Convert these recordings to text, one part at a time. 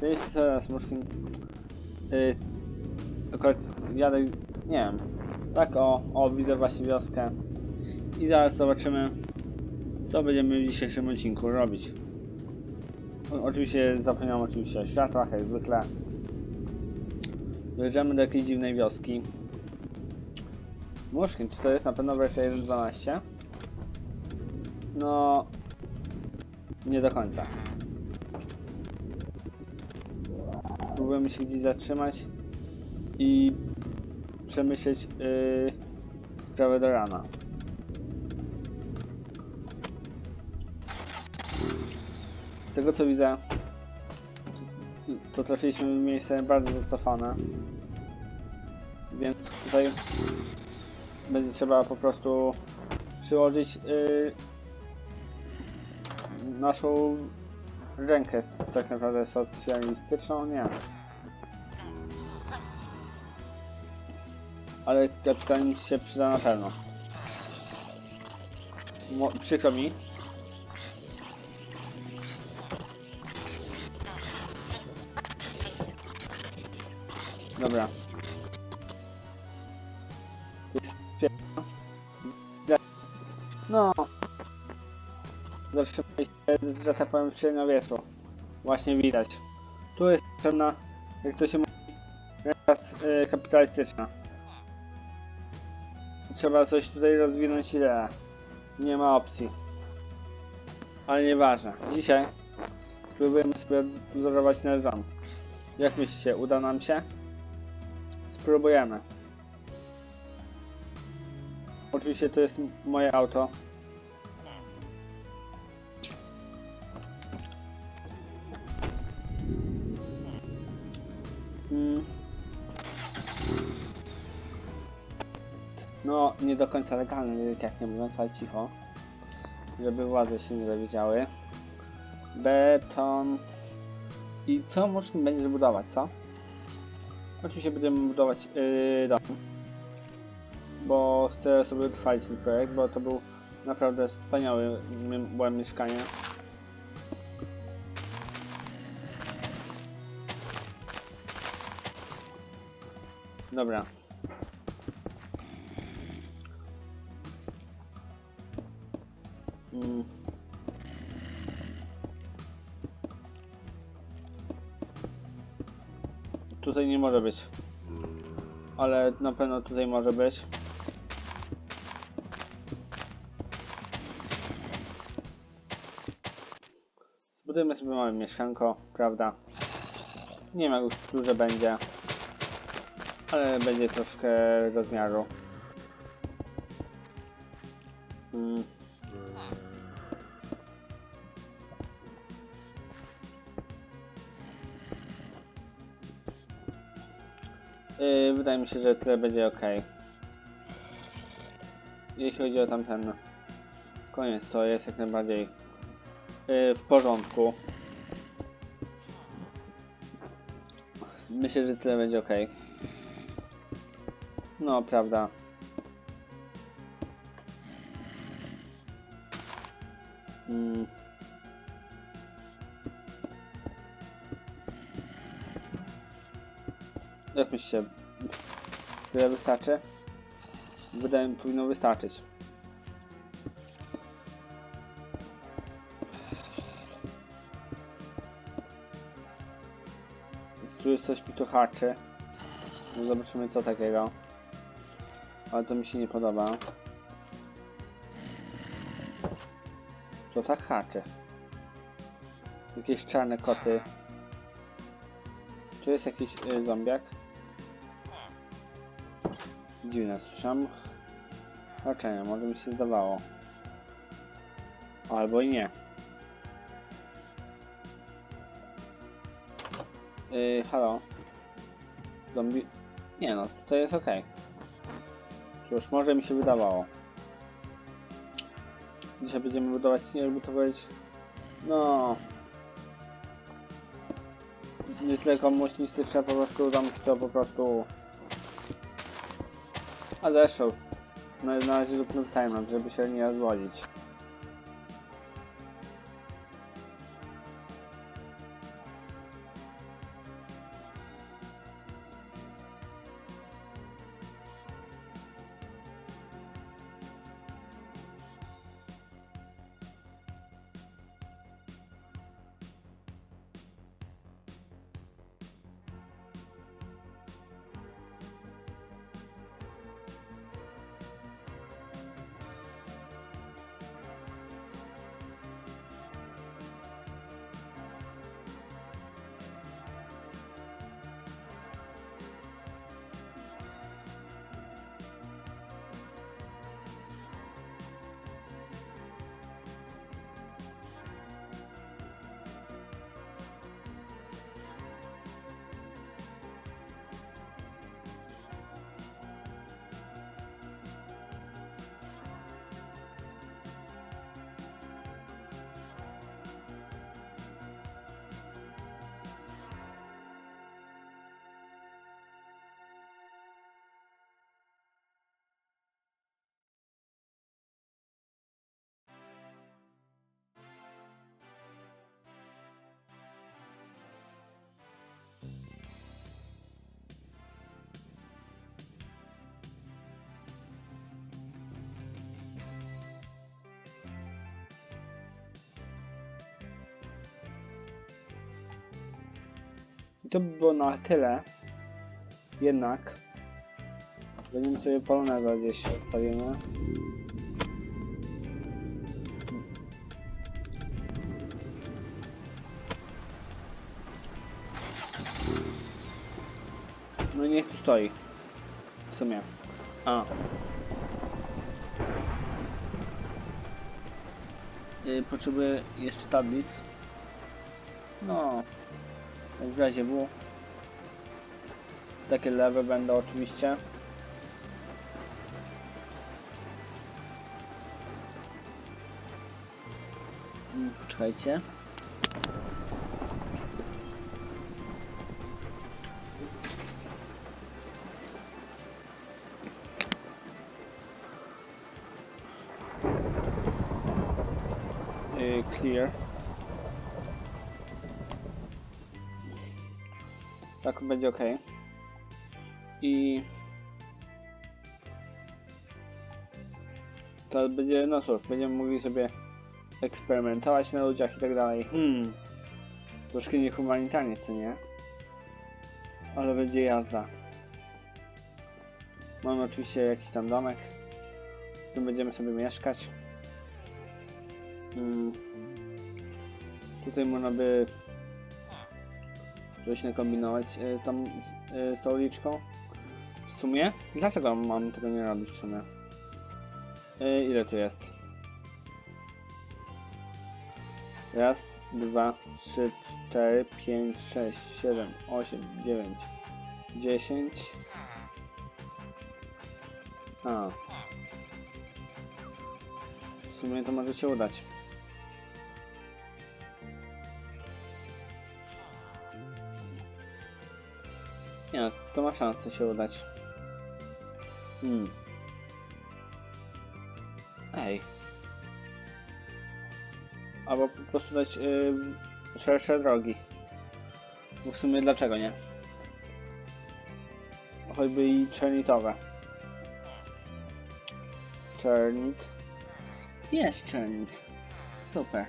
To jest teraz Muszkin. Yy, akurat jadę, nie wiem. Tak o, o widzę właśnie wioskę. I zaraz zobaczymy, co będziemy w dzisiejszym odcinku robić. O, oczywiście zapomniałem oczywiście o światłach, jak zwykle. Dojeżdżamy do jakiejś dziwnej wioski. Muszkin, czy to jest na pewno wersja 1.12? No... Nie do końca. Spróbujemy się gdzieś zatrzymać i przemyśleć yy, sprawę do rana. Z tego co widzę, to trafiliśmy w miejsce bardzo zacofane. Więc tutaj będzie trzeba po prostu przyłożyć yy, naszą rękę s- tak naprawdę socjalistyczną, nie. Ale kapitalizm się przyda na pewno. Mo przykro mi. Dobra. No. Się, że tak powiem, średniowieczu. Właśnie widać. Tu jest pewna, jak to się mówi, raz y, kapitalistyczna. Trzeba coś tutaj rozwinąć ideę. Nie ma opcji. Ale nieważne. Dzisiaj spróbujemy sobie wzorować dom. Jak myślicie, uda nam się? Spróbujemy. Oczywiście to jest moje auto. No, nie do końca legalny, delikatnie mówiąc, ale cicho. Żeby władze się nie dowiedziały. Beton. I co można będzie zbudować, co? Oczywiście będziemy budować yy, dom. Bo chcę sobie utrwalić ten projekt, bo to był naprawdę wspaniały było mieszkanie. Dobra. Tutaj nie może być. Ale na pewno tutaj może być. Zbudujemy sobie małe mieszkanko, prawda? Nie wiem jak duże będzie. Ale będzie troszkę rozmiaru. Się, że tyle będzie ok. Jeśli chodzi o tamten koniec, to jest jak najbardziej yy, w porządku. Myślę, że tyle będzie ok. No, prawda. Mm. Jak myślicie? Tyle wystarczy? Wydaje mi powinno wystarczyć. Tu jest coś mi tu haczy. No zobaczymy co takiego. Ale to mi się nie podoba. To tak haczy. Jakieś czarne koty. Tu jest jakiś y, zombiak. Dziwne, słyszałem haczenie, może mi się zdawało. Albo i nie. Yy, halo. Zombie... Nie no, to jest ok. Cóż, może mi się wydawało. Dzisiaj będziemy budować, nie jakby to powiedzieć... No... Nie tyle komunistyczne po prostu zamki, to po prostu... A zresztą, no na razie zróbmy timeout, żeby się nie rozwodzić. To by było na tyle. Jednak będziemy sobie poloneza gdzieś odstawimy. No niech tu stoi. W sumie. A. Yy, potrzebuję jeszcze tablic. No. W razie W. Takie lewe będą oczywiście. Mm, Poczekajcie. Będzie ok. I to będzie, no cóż, będziemy mogli sobie eksperymentować na ludziach i tak dalej. Hmm. Troszkę niehumanitarnie, co nie? Ale będzie jazda. Mamy oczywiście jakiś tam domek. W którym będziemy sobie mieszkać. Mm. Tutaj można by coś nakombinować e, tam z, e, z tą uliczką. W sumie? Dlaczego mam tego nie robić w sumie? E, ile tu jest? Raz, dwa, trzy, cztery, pięć, sześć, siedem, osiem, dziewięć, dziesięć. A. W sumie to może się udać. Nie, to ma szansę się udać. Hmm. Ej. Albo po prostu dać y, szersze drogi. Bo w sumie dlaczego nie? Choćby i czernitowe. Czernit. Jest czernit. Super.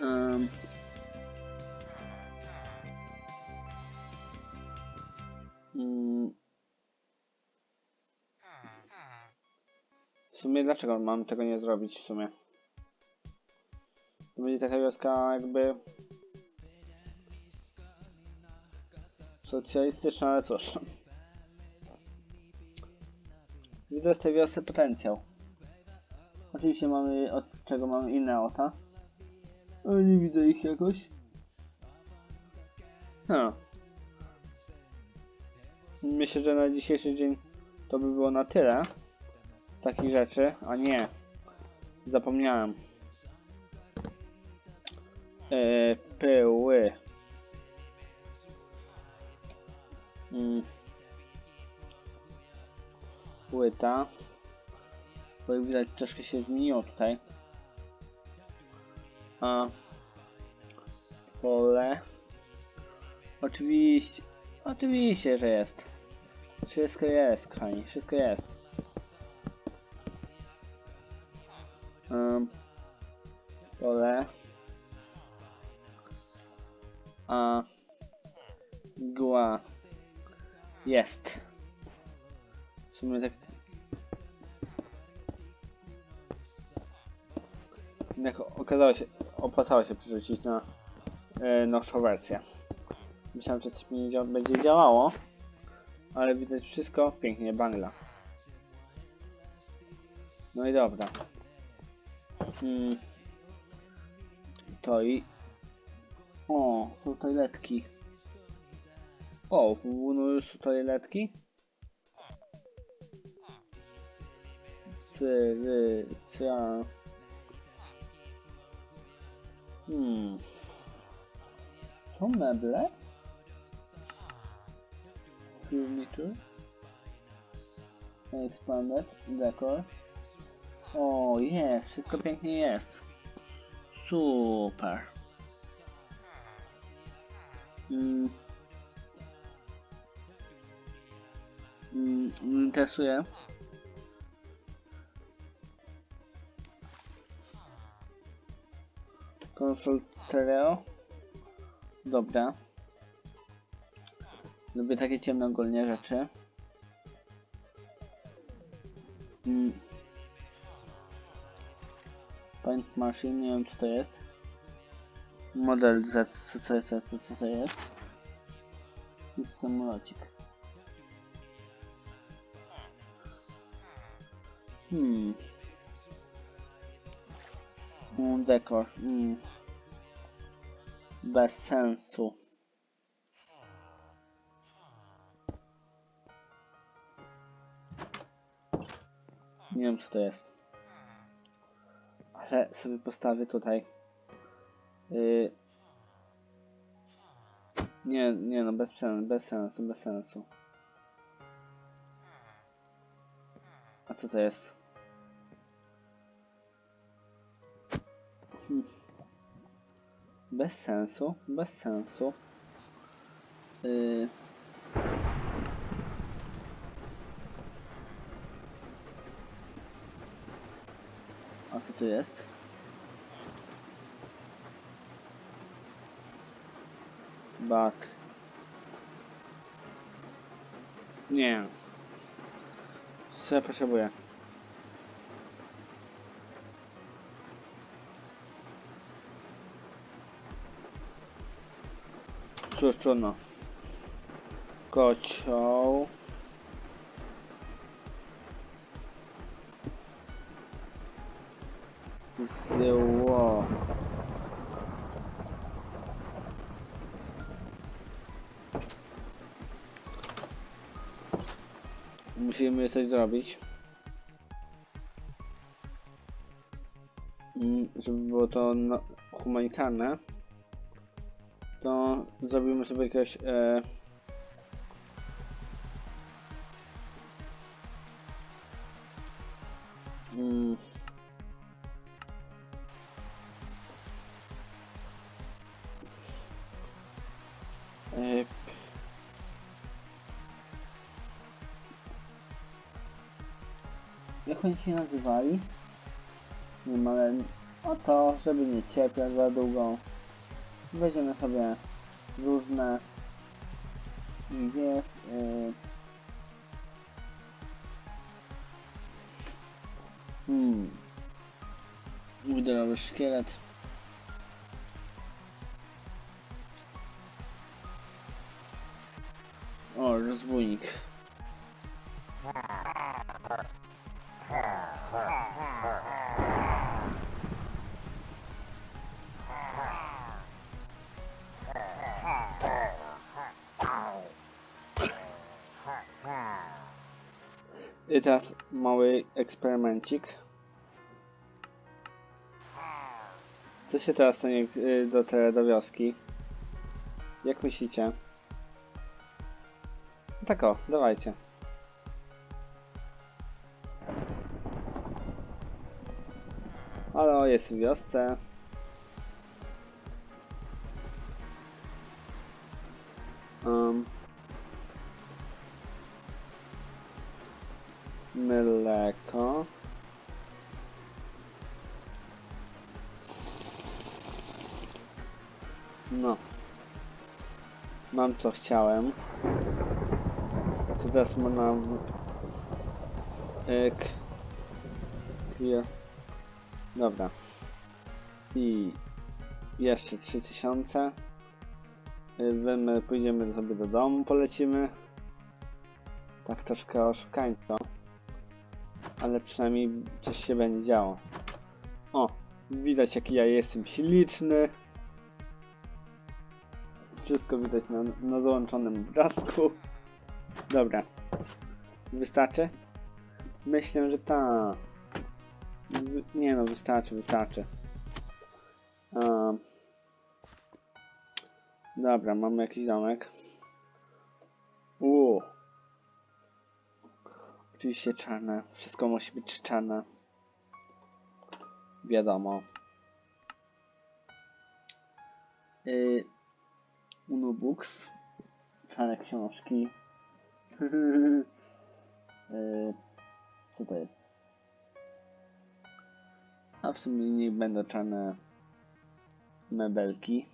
Um. Sumie dlaczego mam tego nie zrobić w sumie? To będzie taka wioska jakby socjalistyczna, ale cóż. Widzę w tej wiosce potencjał. Oczywiście mamy od czego mamy inne auta. Ale nie widzę ich jakoś. Ha. Myślę, że na dzisiejszy dzień to by było na tyle z takich rzeczy, a nie. Zapomniałem. E, pyły. Mm. Płyta. Bo jak widać troszkę się zmieniło tutaj. A pole. Oczywiście. Oczywiście, że jest. Wszystko jest, kochani, wszystko jest. Pole. A igła jest. W sumie tak. Jednak okazało się, opłacało się przerzucić na e, nowszą wersję. Myślałem, że coś mi nie dzia będzie działało, ale widać wszystko pięknie bangla. No i dobra. Hmm. I... O, są toiletki. O, w WW już są toiletki? Cyry, cia... Hmm. Są meble? Furniture. Expanded. Decor. O, jest, wszystko pięknie jest. Super. Mm. Mm, interesuje. Konsol stereo. Dobra. Lubię takie ciemne ogólnie rzeczy. Mm. Paint Machine, nie wiem co to jest. Model Z, co, co, co, co, co to jest? I samolocik. Hmm. Mm, dekor. Mm. Bez sensu. Nie wiem co to jest. Ale sobie postawię tutaj. Yy... Nie, nie no, bez sensu, bez sensu, bez sensu. A co to jest? Bez sensu, bez sensu. Yy... co tu jest? Bak. Nie. Co ja potrzebuję? Cóż, trudno. Kocioł. Zło. Musimy coś zrobić. Mm, Żeby było to humanitarne, to zrobimy sobie jakiegoś. E, Jak oni się nazywali? Nie ale o to, żeby nie cierpiać za długo. Weźmiemy sobie różne wie, yy, hmm, Budelowy szkielet. I teraz mały eksperymencik. Co się teraz stanie jak y, dotrę do wioski? Jak myślicie? No tak o, dawajcie. Halo, jest w wiosce. No. Mam co chciałem. Teraz w- Ek. Clear. Dobra. I jeszcze 3000. Y, My pójdziemy sobie do domu, polecimy. Tak troszkę oszukańczo. Ale przynajmniej coś się będzie działo. O, widać jaki ja jestem śliczny. Wszystko widać na, na załączonym obrazku. Dobra. Wystarczy? Myślę, że. Wy- Nie no, wystarczy, wystarczy. Um, dobra, mamy jakiś domek. Uuu. Oczywiście czarne. Wszystko musi być czarne. Wiadomo. Yy, Uno Books. Czarne książki. yy, co to jest? A w sumie nie będą czarne mebelki.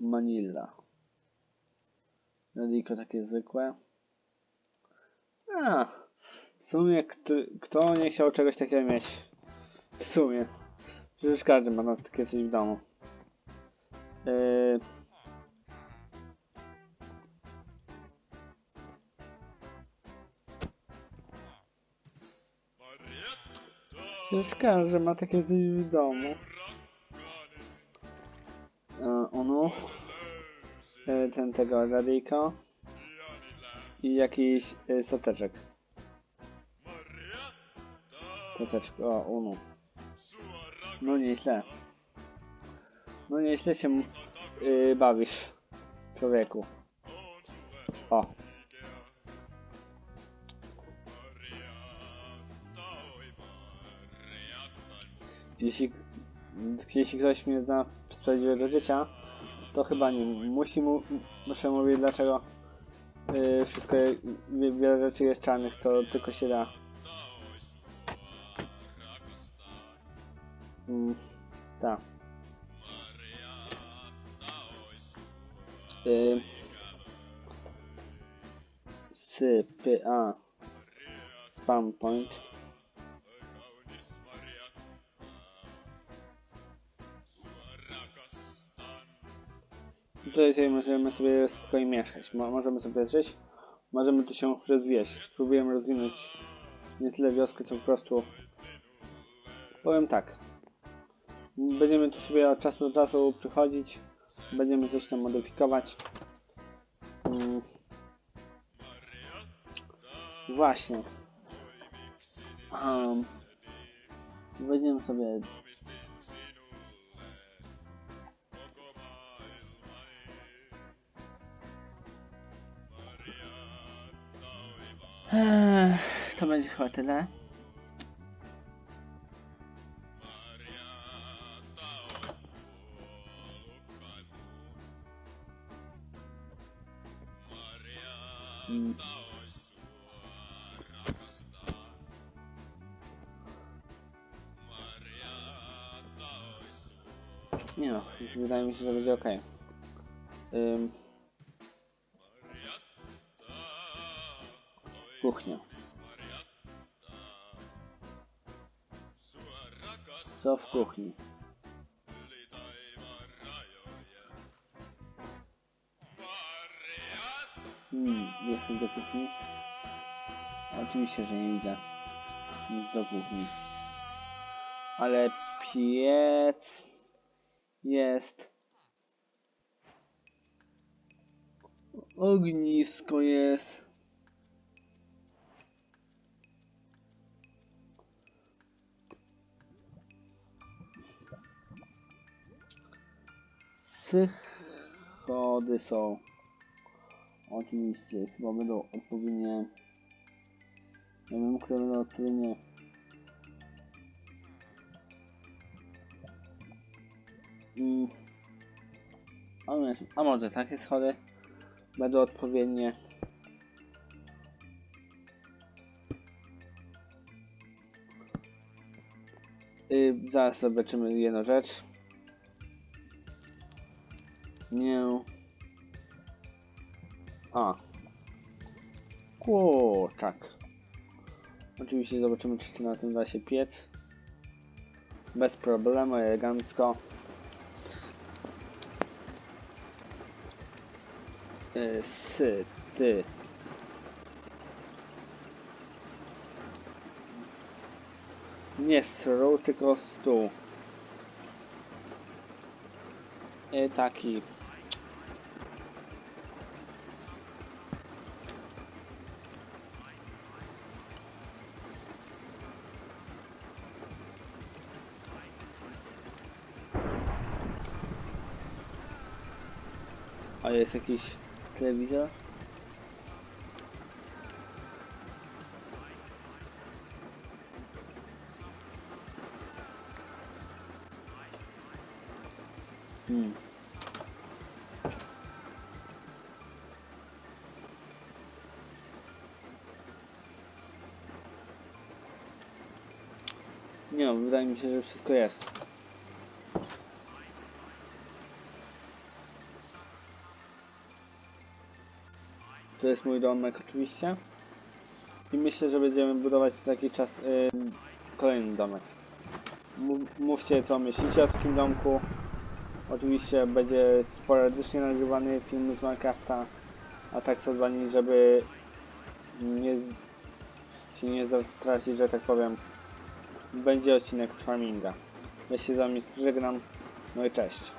Manila. Radyjko takie zwykłe. A, w sumie kto, kto nie chciał czegoś takiego mieć? W sumie. Przecież każdy ma takie coś w domu. Yy, przecież każdy ma takie coś w domu. E. E, ten tego radyjka. I jakiś e, soteczek. Soteczek, o, unu. No nieźle. No nieźle się y, bawisz, człowieku. O. Jeśli, jeśli ktoś mnie zna z prawdziwego życia, to chyba nie musi mu, muszę mówić dlaczego y, wszystko, wie- wiele rzeczy jest czarnych, to tylko się da. Mm, tak. Y, sypy, a. Spam point. Tutaj, tutaj możemy sobie spokojnie mieszkać. Mo możemy sobie żyć. Możemy tu się rozwijać. Spróbujemy rozwinąć nie tyle wioskę, co po prostu. Powiem tak. Będziemy tu sobie od czasu do czasu przychodzić. Będziemy coś tam modyfikować. Mm. Właśnie. Um, sobie to będzie chyba tyle. Wydaje mi się, że będzie ok. Kuchnia. Co w kuchni? Hmm, jestem do kuchni? Oczywiście, że nie widzę nic do kuchni. Ale piec jest. Ognisko jest. Schody są. Oczywiście, chyba będą odpowiednie. Nie wiem, które odpowiednie. Mm. A, może- takie schody będą odpowiednie. Y, zaraz zobaczymy jedną rzecz. Nie. A. Kurczak. Oczywiście zobaczymy, czy na tym da się piec. Bez problemu, elegancko. Sy, ty. Nie srół, tylko stół. Y, taki. A jest jakiś telewizor? Hmm. Nie no, wydaje mi się, że wszystko jest. Jest mój domek oczywiście. I myślę, że będziemy budować za jakiś czas y, kolejny domek. Mów- Mówcie co myślicie o takim domku. Oczywiście będzie sporadycznie nagrywany film z Minecrafta, a tak co dwa dni, żeby nie się nie zastracić, że tak powiem. Będzie odcinek z farminga. Ja się z wami żegnam. No i cześć.